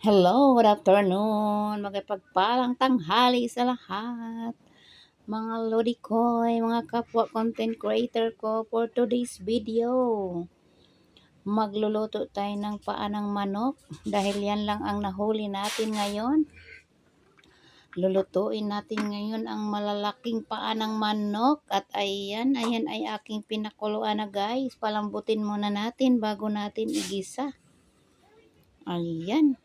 Hello, good afternoon. Magpagpalang tanghali sa lahat. Mga lodi koy, mga kapwa content creator ko for today's video. Magluluto tayo ng paa ng manok dahil yan lang ang nahuli natin ngayon. Lulutuin natin ngayon ang malalaking paa ng manok at ayan, ayan ay aking pinakuluan na guys. Palambutin muna natin bago natin igisa. Ayan.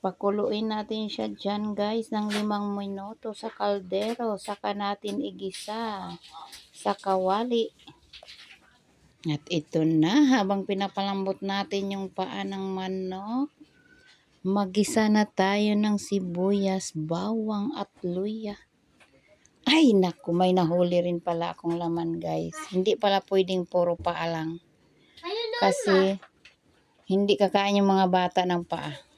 Pakuluin natin siya dyan guys ng limang minuto sa kaldero. Saka natin igisa sa kawali. At ito na habang pinapalambot natin yung paa ng manok. Magisa na tayo ng sibuyas, bawang at luya. Ay naku, may nahuli rin pala akong laman guys. Hindi pala pwedeng puro paa lang. Kasi hindi kakain yung mga bata ng paa.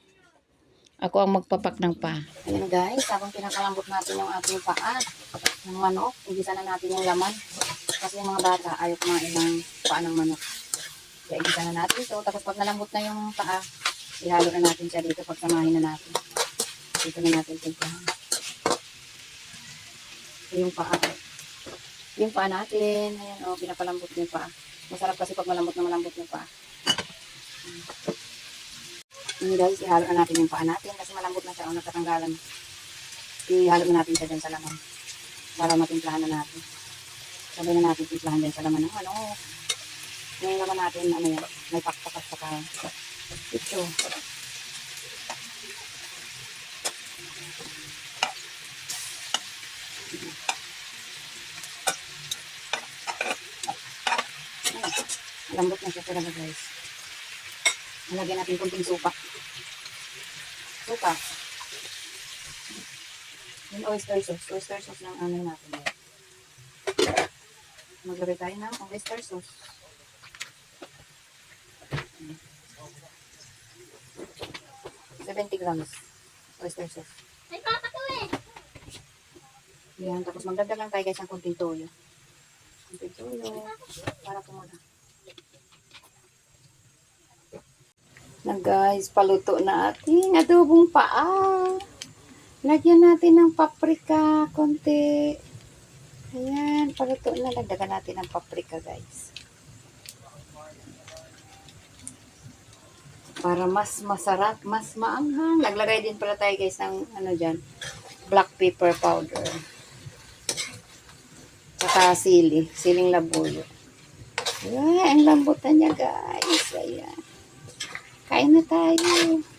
Ako ang magpapak ng paa. Ayan guys, habang pinakalambot natin yung ating paa ng manok, igisa na natin yung laman. Kasi yung mga bata ayaw kumain ng paa ng manok. Kaya igisa na natin ito. Tapos pag nalambot na yung paa, ihalo na natin siya dito. Pagsamahin na natin. Dito na natin timplahan. Yung paa. Yung paa natin. Ayan oh, pinapalambot yung paa. Masarap kasi pag malambot na malambot yung paa. Yun guys, ihalo na natin yung paa natin kasi malambot na siya o natatanggalan. Ihalo na natin siya dyan sa laman para matimplahan na natin. Sabay na natin timplahan dyan sa laman ng ano. Ngayon naman natin, ano yan, may pakpak at saka ito. Lambot na siya talaga guys. Nalagyan natin kunting suka. Suka. Yung oyster sauce. Oyster sauce ng ano natin. Maglagay tayo ng oyster sauce. Seventy grams. Oyster sauce. Ay, papa ko eh. Yan. Tapos magdagdag lang tayo guys ng kunting toyo. Kunting toyo. Para tumula. Na guys, paluto na ating adobong paa. Lagyan natin ng paprika, konti. Ayan, paluto na. Lagdagan natin ng paprika, guys. Para mas masarap, mas maanghang. Naglagay din pala tayo, guys, ng ano dyan, black pepper powder. Saka sili, siling labuyo. Ayan, ang lambutan niya, guys. Ayan. Kain na tayo.